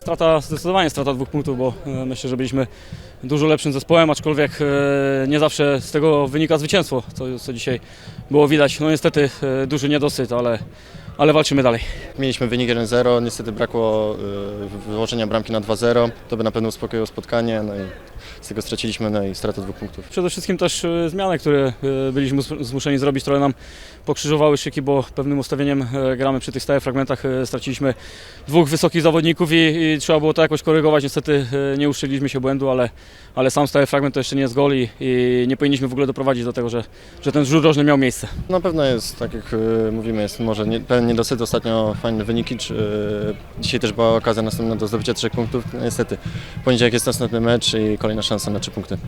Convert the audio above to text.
Strata, zdecydowanie strata dwóch punktów, bo e, myślę, że byliśmy dużo lepszym zespołem, aczkolwiek e, nie zawsze z tego wynika zwycięstwo, co, co dzisiaj było widać. No niestety e, duży niedosyt, ale, ale walczymy dalej. Mieliśmy wynik 1-0, niestety brakło wyłożenia bramki na 2-0, to by na pewno uspokoiło spotkanie, no i z tego straciliśmy, no i strata dwóch punktów. Przede wszystkim też e, zmiany, które e, byliśmy zmus- zmuszeni zrobić, trochę nam pokrzyżowały szyki, bo pewnym ustawieniem e, gramy przy tych stałych fragmentach. Straciliśmy dwóch wysokich zawodników i, i trzeba było to jakoś korygować. Niestety nie uszczyliśmy się błędu, ale, ale sam stały fragment to jeszcze nie jest gol i, i nie powinniśmy w ogóle doprowadzić do tego, że, że ten rzut rożny miał miejsce. Na pewno jest, tak jak mówimy, jest może nie, pewien niedosyt, ostatnio fajne wyniki. Czy, dzisiaj też była okazja następna do zdobycia trzech punktów. No, niestety, poniedziałek jest następny mecz i kolejna szansa na trzy punkty.